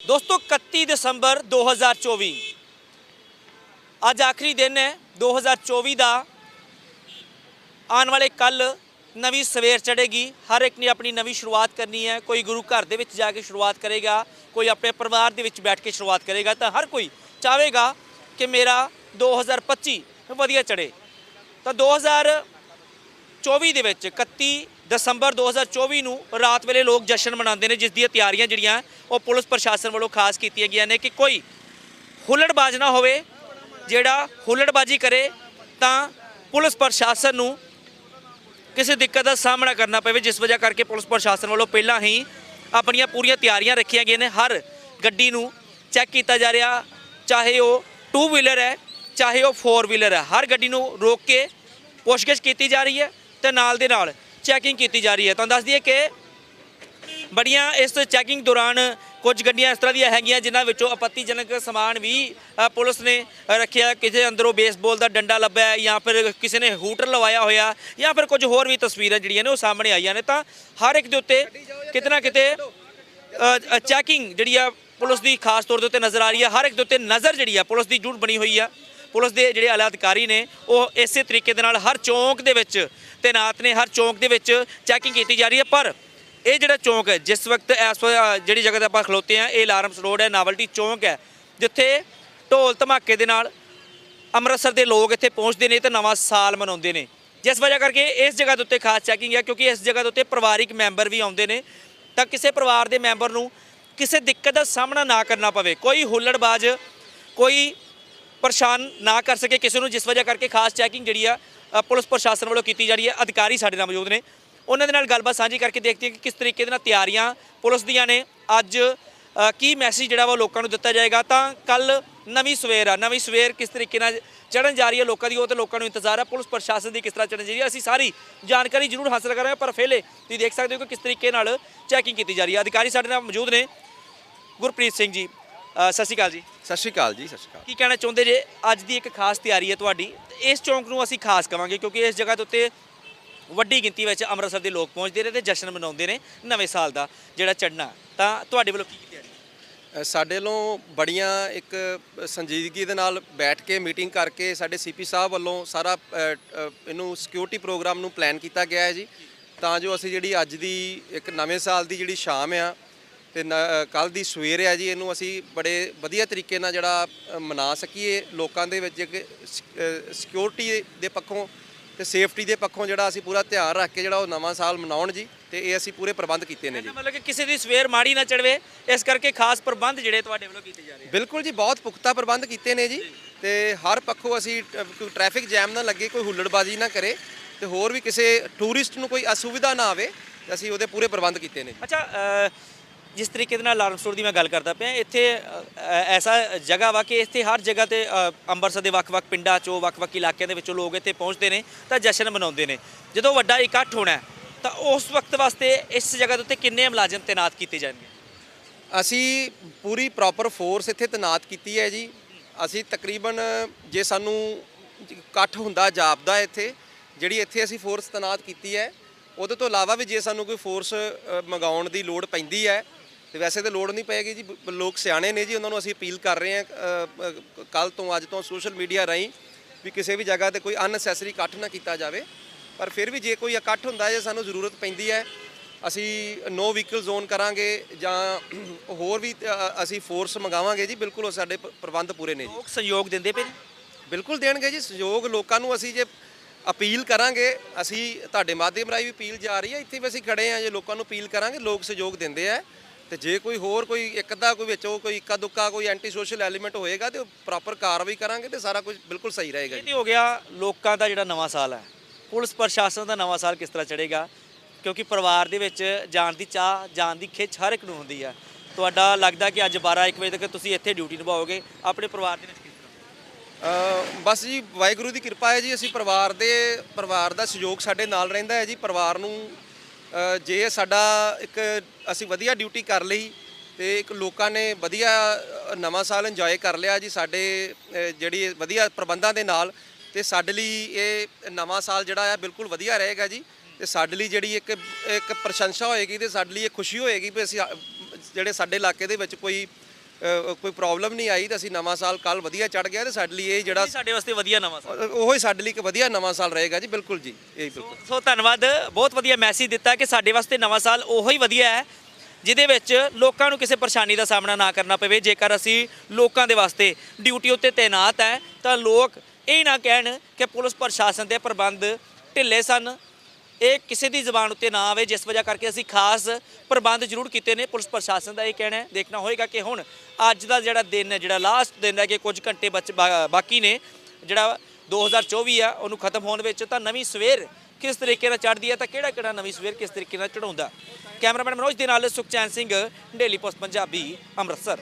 ਦੋਸਤੋ 31 ਦਸੰਬਰ 2024 ਅੱਜ ਆਖਰੀ ਦਿਨ ਹੈ 2024 ਦਾ। ਆਉਣ ਵਾਲੇ ਕੱਲ ਨਵੀਂ ਸਵੇਰ ਚੜੇਗੀ ਹਰ ਇੱਕ ਨੇ ਆਪਣੀ ਨਵੀਂ ਸ਼ੁਰੂਆਤ ਕਰਨੀ ਹੈ। ਕੋਈ ਗੁਰੂ ਘਰ ਦੇ ਵਿੱਚ ਜਾ ਕੇ ਸ਼ੁਰੂਆਤ ਕਰੇਗਾ, ਕੋਈ ਆਪਣੇ ਪਰਿਵਾਰ ਦੇ ਵਿੱਚ ਬੈਠ ਕੇ ਸ਼ੁਰੂਆਤ ਕਰੇਗਾ, ਤਾਂ ਹਰ ਕੋਈ ਚਾਹੇਗਾ ਕਿ ਮੇਰਾ 2025 ਵਧੀਆ ਚੜੇ ਤਾਂ 2024 ਦੇ ਵਿੱਚ 31 ਦਸੰਬਰ 2024 ਨੂੰ ਰਾਤ ਵੇਲੇ ਲੋਕ ਜਸ਼ਨ ਮਨਾਉਂਦੇ ਨੇ, ਜਿਸ ਦੀਆਂ ਤਿਆਰੀਆਂ ਜਿਹੜੀਆਂ ਉਹ ਪੁਲਿਸ ਪ੍ਰਸ਼ਾਸਨ ਵੱਲੋਂ ਖਾਸ ਕੀਤੀਆਂ ਗਈਆਂ ਨੇ ਕਿ ਕੋਈ ਹੁੱਲੜਬਾਜ਼ ਨਾ ਹੋਵੇ, ਜਿਹੜਾ ਹੁੱਲੜਬਾਜ਼ੀ ਕਰੇ ਤਾਂ ਪੁਲਿਸ ਪ੍ਰਸ਼ਾਸਨ ਨੂੰ ਕਿਸੇ ਦਿੱਕਤ ਦਾ ਸਾਹਮਣਾ ਕਰਨਾ ਪਵੇ, ਜਿਸ ਵਜ੍ਹਾ ਕਰਕੇ ਪੁਲਿਸ ਪ੍ਰਸ਼ਾਸਨ ਵੱਲੋਂ ਪਹਿਲਾਂ ਹੀ ਆਪਣੀਆਂ ਪੂਰੀਆਂ ਤਿਆਰੀਆਂ ਰੱਖੀਆਂ ਗਈਆਂ ਨੇ। ਹਰ ਗੱਡੀ ਨੂੰ ਚੈੱਕ ਕੀਤਾ ਜਾ ਰਿਹਾ, ਚਾਹੇ ਉਹ 2 ਵੀਲਰ ਹੈ, ਚਾਹੇ ਉਹ 4 ਵੀਲਰ ਹੈ, ਹਰ ਗੱਡੀ ਨੂੰ ਰੋਕ ਕੇ ਪੁੱਛਗਿੱਛ ਕੀਤੀ ਜਾ ਰਹੀ ਹੈ ਤੇ ਨਾਲ ਦੇ ਨਾਲ ਚੈਕਿੰਗ ਕੀਤੀ ਜਾ ਰਹੀ ਹੈ। ਤੁਹਾਨੂੰ ਦੱਸ ਦਈਏ ਕਿ ਬੜੀਆਂ ਇਸ ਚੈਕਿੰਗ ਦੌਰਾਨ ਕੁਝ ਗੱਡੀਆਂ ਇਸ ਤਰ੍ਹਾਂ ਦੀਆਂ ਹੈਗੀਆਂ ਜਿਨ੍ਹਾਂ ਵਿੱਚੋਂ ਆਪੱਤੀਜਨਕ ਸਮਾਨ ਵੀ ਪੁਲਿਸ ਨੇ ਰੱਖਿਆ। ਕਿਸੇ ਅੰਦਰੋਂ ਬੇਸਬਾਲ ਦਾ ਡੰਡਾ ਲੱਭਿਆ ਜਾਂ ਫਿਰ ਕਿਸੇ ਨੇ ਹੂਟਰ ਲਵਾਇਆ ਹੋਇਆ ਜਾਂ ਫਿਰ ਕੁਝ ਹੋਰ ਵੀ ਤਸਵੀਰਾਂ ਜਿਹੜੀਆਂ ਨੇ ਉਹ ਸਾਹਮਣੇ ਆਈਆਂ ਨੇ। ਤਾਂ ਹਰ ਇੱਕ ਦੇ ਉੱਤੇ ਕਿਤੇ ਨਾ ਕਿਤੇ ਚੈਕਿੰਗ ਜਿਹੜੀ ਆ ਪੁਲਿਸ ਦੀ ਖਾਸ ਤੌਰ ਦੇ ਉੱਤੇ ਨਜ਼ਰ ਆ ਰਹੀ ਹੈ। ਹਰ ਇੱਕ ਦੇ ਉੱਤੇ ਨਜ਼ਰ ਜਿਹੜੀ ਆ ਪੁਲਿਸ ਦੀ ਜੂਟ ਬਣੀ ਹੋਈ ਆ। ਪੁਲਿਸ ਦੇ ਜਿਹੜੇ ਆਲਾ ਅਧਿਕਾਰੀ ਨੇ, ਉਹ ਇਸੇ ਤਰੀਕੇ ਦੇ ਨਾਲ ਹਰ ਚੌਂਕ ਦੇ ਵਿੱਚ ਤੈਨਾਤ ਨੇ ਹਰ ਚੌਂਕ ਦੇ ਵਿੱਚ ਚੈਕਿੰਗ ਕੀਤੀ ਜਾ ਰਹੀ ਹੈ, ਪਰ ਇਹ ਜਿਹੜਾ ਚੌਂਕ ਹੈ, ਜਿਸ ਵਕਤ ਇਸ ਜਿਹੜੀ ਜਗ੍ਹਾ ਤੇ ਆਪਾਂ ਖਲੋਤੇ ਆ ਇਹ ਲਾਰਮਸ ਰੋਡ ਹੈ, ਨਾਵਲਟੀ ਚੌਂਕ ਹੈ, ਜਿੱਥੇ ਢੋਲ ਧਮਾਕੇ ਦੇ ਨਾਲ ਅੰਮ੍ਰਿਤਸਰ ਦੇ ਲੋਕ ਇੱਥੇ ਪਹੁੰਚਦੇ ਨੇ ਤੇ ਨਵਾਂ ਸਾਲ ਮਨਾਉਂਦੇ ਨੇ। ਜਿਸ ਵਜ੍ਹਾ ਕਰਕੇ ਇਸ ਜਗ੍ਹਾ ਦੇ ਉੱਤੇ ਖਾਸ ਚੈਕਿੰਗ ਹੈ, ਕਿਉਂਕਿ ਇਸ ਜਗ੍ਹਾ ਦੇ ਉੱਤੇ ਪਰਿਵਾਰਿਕ ਮੈਂਬਰ ਵੀ ਆਉਂਦੇ ਨੇ, ਤਾਂ ਕਿਸੇ ਪਰਿਵਾਰ ਦੇ ਮੈਂਬਰ ਨੂੰ ਕਿਸੇ ਦਿੱਕਤ ਦਾ ਸਾਹਮਣਾ ਨਾ ਕਰਨਾ ਪਵੇ। ਕੋਈ ਹੁੱਲੜਬਾਜ਼ ਕੋਈ ਪਰੇਸ਼ਾਨ ਨਾ ਕਰ ਸਕੇ ਕਿਸੇ ਨੂੰ, ਜਿਸ ਵਜ੍ਹਾ ਕਰਕੇ ਖਾਸ ਚੈਕਿੰਗ ਜਿਹੜੀ ਆ ਪੁਲਿਸ ਪ੍ਰਸ਼ਾਸਨ ਵੱਲੋਂ ਕੀਤੀ ਜਾ ਰਹੀ ਹੈ। ਅਧਿਕਾਰੀ ਸਾਡੇ ਨਾਲ ਮੌਜੂਦ ਨੇ। ਉਹਨਾਂ ਦੇ ਨਾਲ ਗੱਲਬਾਤ ਸਾਂਝੀ ਕਰਕੇ ਦੇਖਦੇ ਹਾਂ ਕਿ ਕਿਸ ਤਰੀਕੇ ਦੇ ਨਾਲ ਤਿਆਰੀਆਂ ਪੁਲਿਸ ਦੀਆਂ ਨੇ। ਅੱਜ ਕੀ ਮੈਸੇਜ ਜਿਹੜਾ ਵਾ ਉਹ ਲੋਕਾਂ ਨੂੰ ਦਿੱਤਾ ਜਾਏਗਾ? ਤਾਂ ਕੱਲ ਨਵੀਂ ਸਵੇਰ ਆ। ਨਵੀਂ ਸਵੇਰ ਕਿਸ ਤਰੀਕੇ ਨਾਲ ਚੜਨ ਜਾ ਰਹੀ ਹੈ ਲੋਕਾਂ ਦੀ, ਉਹ ਤੇ ਲੋਕਾਂ ਨੂੰ ਇੰਤਜ਼ਾਰ ਆ। ਪੁਲਿਸ ਪ੍ਰਸ਼ਾਸਨ ਦੀ ਕਿਸ ਤਰ੍ਹਾਂ ਚੜਨ ਜਾ ਰਹੀ ਹੈ? ਅਸੀਂ ਸਾਰੀ ਜਾਣਕਾਰੀ ਜ਼ਰੂਰ ਹਾਸਲ ਕਰਾਂਗੇ, ਪਰ ਫੇਲੇ ਤੁਸੀਂ ਦੇਖ ਸਕਦੇ ਹੋ ਕਿ ਕਿਸ ਤਰੀਕੇ ਨਾਲ ਚੈਕਿੰਗ ਕੀਤੀ ਜਾ ਰਹੀ ਹੈ। ਅਧਿਕਾਰੀ ਸਾਡੇ ਨਾਲ ਮੌਜੂਦ ਨੇ। ਗੁਰਪ੍ਰੀਤ ਸਿੰਘ ਜੀ ਅ, ਸਤਿ ਸ਼੍ਰੀ ਅਕਾਲ ਜੀ। ਸਤਿ ਸ਼੍ਰੀ ਅਕਾਲ ਜੀ ਸਤਿ ਸ਼੍ਰੀ ਅਕਾਲ। ਕੀ ਕਹਿਣਾ ਚਾਹੁੰਦੇ ਜੇ ਅੱਜ ਦੀ ਇੱਕ ਖਾਸ ਤਿਆਰੀ ਹੈ ਤੁਹਾਡੀ? ਤੇ ਇਸ ਚੌਂਕ ਨੂੰ ਅਸੀਂ ਖਾਸ ਕਵਾਂਗੇ ਕਿਉਂਕਿ ਇਸ ਜਗ੍ਹਾ ਦੇ ਉੱਤੇ ਵੱਡੀ ਗਿਣਤੀ ਵਿੱਚ ਅੰਮ੍ਰਿਤਸਰ ਦੇ ਲੋਕ ਪਹੁੰਚਦੇ ਨੇ ਤੇ ਜਸ਼ਨ ਮਨਾਉਂਦੇ ਨੇ ਨਵੇਂ ਸਾਲ ਦਾ ਜਿਹੜਾ ਚੜ੍ਹਨਾ। ਤਾਂ ਤੁਹਾਡੇ ਵੱਲੋਂ ਕੀ ਕੀ ਤਿਆਰੀ ਅ, ਸਾਡੇ ਵੱਲੋਂ ਬੜੀਆਂ ਇੱਕ ਸੰਜੀਦਗੀ ਦੇ ਨਾਲ ਬੈਠ ਕੇ ਮੀਟਿੰਗ ਕਰਕੇ ਸਾਡੇ ਸੀਪੀ ਸਾਹਿਬ ਵੱਲੋਂ ਸਾਰਾ ਅ, ਅ, ਇਹਨੂੰ ਸਿਕਿਉਰਿਟੀ ਪ੍ਰੋਗਰਾਮ ਨੂੰ ਪਲਾਨ ਕੀਤਾ ਗਿਆ ਹੈ ਜੀ। ਤਾਂ ਜੋ ਅਸੀਂ ਜਿਹੜੀ ਅੱਜ ਦੀ ਇੱਕ ਨਵੇਂ ਸਾਲ ਦੀ ਜਿਹੜੀ ਸ਼ਾਮ ਆ ਤੇ ਕੱਲ ਦੀ ਸਵੇਰ ਆ ਜੀ ਇਹਨੂੰ ਅਸੀਂ ਬੜੇ ਵਧੀਆ ਤਰੀਕੇ ਨਾਲ ਜਿਹੜਾ ਮਨਾ ਸਕੀਏ ਲੋਕਾਂ ਦੇ ਵਿੱਚ ਸਿਕਿਉਰਿਟੀ ਦੇ ਪੱਖੋਂ ਤੇ ਸੇਫਟੀ ਦੇ ਪੱਖੋਂ ਜਿਹੜਾ ਅਸੀਂ ਪੂਰਾ ਧਿਆਨ ਰੱਖ ਕੇ ਜਿਹੜਾ ਉਹ ਨਵਾਂ ਸਾਲ ਮਨਾਉਣ ਜੀ ਤੇ ਇਹ ਅਸੀਂ ਪੂਰੇ ਪ੍ਰਬੰਧ ਕੀਤੇ ਨੇ ਜੀ। ਮਤਲਬ ਕਿ ਕਿਸੇ ਦੀ ਸਵੇਰ ਮਾੜੀ ਨਾ ਚੜਵੇ ਇਸ ਕਰਕੇ ਖਾਸ ਪ੍ਰਬੰਧ ਜਿਹੜੇ ਤੁਹਾਡੇ ਵੱਲੋਂ ਕੀਤੇ ਜਾ ਰਹੇ ਆ। ਬਿਲਕੁਲ ਜੀ ਬਹੁਤ ਪੁਖਤਾ ਪ੍ਰਬੰਧ ਕੀਤੇ ਨੇ ਜੀ ਤੇ ਹਰ ਪੱਖੋਂ ਅਸੀਂ ਕੋਈ ਟ੍ਰੈਫਿਕ ਜੈਮ ਨਾ ਲੱਗੇ ਕੋਈ ਹੁੱਲੜਬਾਜ਼ੀ ਨਾ ਕਰੇ ਤੇ ਹੋਰ ਵੀ ਕਿਸੇ ਟੂਰਿਸਟ ਨੂੰ ਕੋਈ ਅਸੁਵਿਧਾ ਨਾ ਆਵੇ ਅਸੀਂ ਉਹਦੇ ਪੂਰੇ ਪ੍ਰਬੰਧ ਕੀਤੇ ਨੇ ਅੱਛਾ ਜਿਸ ਤਰੀਕੇ ਦੇ ਨਾਲ ਅਲਾਰਮ ਸਟੋਰ ਦੀ ਮੈਂ ਗੱਲ ਕਰਦਾ ਪਿਆ, ਇੱਥੇ ਐਸਾ ਜਗ੍ਹਾ ਵਾ ਕਿ ਇੱਥੇ ਹਰ ਜਗ੍ਹਾ ਤੇ ਅੰਮ੍ਰਿਤਸਰ ਦੇ ਵੱਖ-ਵੱਖ ਪਿੰਡਾਂ 'ਚੋਂ, ਵੱਖ-ਵੱਖ ਇਲਾਕਿਆਂ ਦੇ ਵਿੱਚੋਂ ਲੋਕ ਇੱਥੇ ਪਹੁੰਚਦੇ ਨੇ, ਤਾਂ ਜਸ਼ਨ ਮਨਾਉਂਦੇ ਨੇ। ਜਦੋਂ ਵੱਡਾ ਇਕੱਠ ਹੋਣਾ, ਤਾਂ ਉਸ ਵਕਤ ਵਾਸਤੇ ਇਸ ਜਗ੍ਹਾ ਦੇ ਉੱਤੇ ਕਿੰਨੇ ਮੁਲਾਜ਼ਮ ਤਾਇਨਾਤ ਕੀਤੇ ਜਾਣਗੇ? ਅਸੀਂ ਪੂਰੀ ਪ੍ਰੋਪਰ ਫੋਰਸ ਇੱਥੇ ਤੈਨਾਤ ਕੀਤੀ ਹੈ ਜੀ। ਅਸੀਂ ਤਕਰੀਬਨ ਜੇ ਸਾਨੂੰ ਇਕੱਠ ਹੁੰਦਾ ਜਾਪਦਾ ਇੱਥੇ, ਜਿਹੜੀ ਇੱਥੇ ਅਸੀਂ ਫੋਰਸ ਤੈਨਾਤ ਕੀਤੀ ਹੈ, ਉਹਦੇ ਤੋਂ ਇਲਾਵਾ ਵੀ ਜੇ ਸਾਨੂੰ ਕੋਈ ਫੋਰਸ ਮੰਗਾਉਣ ਦੀ ਲੋੜ ਪੈਂਦੀ ਹੈ ਤੇ ਵੈਸੇ ਤਾਂ ਲੋੜ ਨਹੀਂ ਪਏਗੀ ਜੀ ਲੋਕ ਸਿਆਣੇ ਨੇ ਜੀ ਉਹਨਾਂ ਨੂੰ ਅਸੀਂ ਅਪੀਲ ਕਰ ਰਹੇ ਹਾਂ ਕੱਲ ਤੋਂ ਅੱਜ ਤੋਂ ਸੋਸ਼ਲ ਮੀਡੀਆ ਰਾਹੀਂ ਵੀ ਕਿਸੇ ਵੀ ਜਗ੍ਹਾ ਤੇ ਕੋਈ ਅਨਨੈਸੈਸਰੀ ਇਕੱਠ ਨਾ ਕੀਤਾ ਜਾਵੇ। ਪਰ ਫਿਰ ਵੀ ਜੇ ਕੋਈ ਇਕੱਠ ਹੁੰਦਾ ਜੇ ਸਾਨੂੰ ਜ਼ਰੂਰਤ ਪੈਂਦੀ ਹੈ ਅਸੀਂ ਨੋ ਵਹੀਕਲ ਜ਼ੋਨ ਕਰਾਂਗੇ ਜਾਂ ਹੋਰ ਵੀ ਅਸੀਂ ਫੋਰਸ ਮੰਗਾਵਾਂਗੇ ਜੀ ਬਿਲਕੁਲ ਉਹ ਸਾਡੇ ਪ੍ਰਬੰਧ ਪੂਰੇ ਨੇ ਜੀ। ਲੋਕ ਸਹਿਯੋਗ ਦਿੰਦੇ ਪਏ ਬਿਲਕੁਲ ਦੇਣਗੇ ਜੀ ਸਹਿਯੋਗ ਲੋਕਾਂ ਨੂੰ ਅਸੀਂ ਜੇ ਅਪੀਲ ਕਰਾਂਗੇ ਅਸੀਂ ਤੁਹਾਡੇ ਮਾਧਿਅਮ ਰਾਹੀਂ ਵੀ ਅਪੀਲ ਜਾ ਰਹੀ ਹੈ ਇੱਥੇ ਵੀ ਅਸੀਂ ਖੜੇ ਆ ਜੇ ਲੋਕਾਂ ਨੂੰ ਅਪੀਲ ਕਰਾਂਗੇ ਲੋਕ ਸਹਿਯੋਗ ਦਿੰਦੇ ਆ ਤੇ ਜੇ ਕੋਈ ਹੋਰ ਕੋਈ ਇੱਕ ਅੱਧਾ ਕੋਈ ਵਿੱਚੋਂ ਕੋਈ ਇੱਕਾ ਦੁੱਕਾ ਕੋਈ ਐਂਟੀ ਸੋਸ਼ਲ ਐਲੀਮੈਂਟ ਹੋਏਗਾ ਤੇ ਪ੍ਰੋਪਰ ਕਾਰਵਾਈ ਕਰਾਂਗੇ ਤੇ ਸਾਰਾ ਕੁਝ ਬਿਲਕੁਲ ਸਹੀ ਰਹੇਗਾ ਇਹ ਤੇ ਹੋ ਗਿਆ ਲੋਕਾਂ ਦਾ ਜਿਹੜਾ ਨਵਾਂ ਸਾਲ ਹੈ। ਪੁਲਿਸ ਪ੍ਰਸ਼ਾਸਨ ਦਾ ਨਵਾਂ ਸਾਲ ਕਿਸ ਤਰ੍ਹਾਂ ਚੜੇਗਾ ਕਿਉਂਕਿ ਪਰਿਵਾਰ ਦੇ ਵਿੱਚ ਜਾਣ ਦੀ ਚਾਹ ਜਾਣ ਦੀ ਖਿੱਚ ਹਰ ਇੱਕ ਨੂੰ ਹੁੰਦੀ ਆ ਤੁਹਾਡਾ ਲੱਗਦਾ ਕਿ ਅੱਜ 12 1 ਵਜੇ ਤੱਕ ਤੁਸੀਂ ਇੱਥੇ ਡਿਊਟੀ ਨਿਭਾਓਗੇ। ਆਪਣੇ ਪਰਿਵਾਰ ਦੇ ਵਿੱਚ ਕਿਸ ਤਰ੍ਹਾਂ? ਅ, ਬਸ ਜੀ ਵਾਹਿਗੁਰੂ ਦੀ ਕਿਰਪਾ ਹੈ ਜੀ ਅਸੀਂ ਪਰਿਵਾਰ ਦੇ ਪਰਿਵਾਰ ਦਾ ਸਹਿਯੋਗ ਸਾਡੇ ਨਾਲ ਰਹਿੰਦਾ ਹੈ ਜੀ ਪਰਿਵਾਰ ਨੂੰ ਜੇ ਸਾਡਾ ਇੱਕ ਅਸੀਂ ਵਧੀਆ ਡਿਊਟੀ ਕਰ ਲਈ ਤੇ ਇੱਕ ਲੋਕਾਂ ਨੇ ਵਧੀਆ ਨਵਾਂ ਸਾਲ ਇੰਜੋਏ ਕਰ ਲਿਆ ਜੀ ਸਾਡੇ ਜਿਹੜੀ ਵਧੀਆ ਪ੍ਰਬੰਧਾਂ ਦੇ ਨਾਲ ਤੇ ਸਾਡੇ ਲਈ ਇਹ ਨਵਾਂ ਸਾਲ ਜਿਹੜਾ ਆ ਬਿਲਕੁਲ ਵਧੀਆ ਰਹੇਗਾ ਜੀ ਤੇ ਸਾਡੇ ਲਈ ਜਿਹੜੀ ਇੱਕ ਇੱਕ ਪ੍ਰਸ਼ੰਸਾ ਹੋਏਗੀ ਤੇ ਸਾਡੇ ਲਈ ਇਹ ਖੁਸ਼ੀ ਹੋਏਗੀ ਵੀ ਅਸੀਂ ਜਿਹੜੇ ਸਾਡੇ ਇਲਾਕੇ ਦੇ ਵਿੱਚ ਕੋਈ ਕੋਈ ਪ੍ਰੋਬਲਮ ਨਹੀਂ ਆਈ ਤਾਂ ਅਸੀਂ ਨਵਾਂ ਸਾਲ ਕੱਲ ਵਧੀਆ ਚੜ ਗਿਆ ਤੇ ਸਾਡੇ ਲਈ ਇਹ ਜਿਹੜਾ ਸਾਡੇ ਵਾਸਤੇ ਵਧੀਆ ਨਵਾਂ ਸਾਲ। ਉਹ ਹੀ ਸਾਡੇ ਲਈ ਇੱਕ ਵਧੀਆ ਨਵਾਂ ਸਾਲ ਰਹੇਗਾ ਜੀ ਬਿਲਕੁਲ ਜੀ ਇਹ ਬਿਲਕੁਲ। ਸੋ ਧੰਨਵਾਦ ਬਹੁਤ ਵਧੀਆ ਮੈਸੇਜ ਦਿੱਤਾ ਕਿ ਸਾਡੇ ਵਾਸਤੇ ਨਵਾਂ ਸਾਲ ਉਹੋ ਹੀ ਵਧੀਆ ਹੈ ਜਿਹਦੇ ਵਿੱਚ ਲੋਕਾਂ ਨੂੰ ਕਿਸੇ ਪਰੇਸ਼ਾਨੀ ਦਾ ਸਾਹਮਣਾ ਨਾ ਕਰਨਾ ਪਵੇ। ਜੇਕਰ ਅਸੀਂ ਲੋਕਾਂ ਦੇ ਵਾਸਤੇ ਡਿਊਟੀ ਉੱਤੇ ਤਾਇਨਾਤ ਹੈ ਤਾਂ ਲੋਕ ਇਹ ਨਾ ਕਹਿਣ ਕਿ ਪੁਲਿਸ ਪ੍ਰਸ਼ਾਸਨ ਦੇ ਪ੍ਰਬੰਧ ਢਿੱਲੇ ਸਨ ਇਹ ਕਿਸੇ ਦੀ ਜ਼ਬਾਨ ਉੱਤੇ ਨਾ ਆਵੇ, ਜਿਸ ਵਜ੍ਹਾ ਕਰਕੇ ਅਸੀਂ ਖਾਸ ਪ੍ਰਬੰਧ ਜ਼ਰੂਰ ਕੀਤੇ ਨੇ। ਪੁਲਿਸ ਪ੍ਰਸ਼ਾਸਨ ਦਾ ਇਹ ਕਹਿਣਾ ਹੈ, ਦੇਖਣਾ ਹੋਏਗਾ ਕਿ ਹੁਣ ਅੱਜ ਦਾ ਜਿਹੜਾ ਦਿਨ ਹੈ, ਜਿਹੜਾ ਲਾਸਟ ਦਿਨ ਹੈ ਕਿ ਕੁਝ ਘੰਟੇ ਬਚ, ਬਾ- ਬਾਕੀ ਨੇ, ਜਿਹੜਾ 2024 ਆ, ਉਹਨੂੰ ਖਤਮ ਹੋਣ ਵਿੱਚ ਤਾਂ ਨਵੀਂ ਸਵੇਰ ਕਿਸ ਤਰੀਕੇ ਨਾਲ ਚੜ੍ਹਦੀ ਹੈ, ਤਾਂ ਕਿਹੜਾ ਕਿਹੜਾ ਨਵੀਂ ਸਵੇਰ ਕਿਸ ਤਰੀਕੇ ਨਾਲ ਚੜਾਉਂਦਾ ਕੈਮਰਾਮੈਨ ਮਨੋਜ ਦੇ ਨਾਲ ਸੁਖਚੈਨ ਸਿੰਘ, ਡੇਲੀ ਪੋਸਟ ਪੰਜਾਬੀ, ਅੰਮ੍ਰਿਤਸਰ।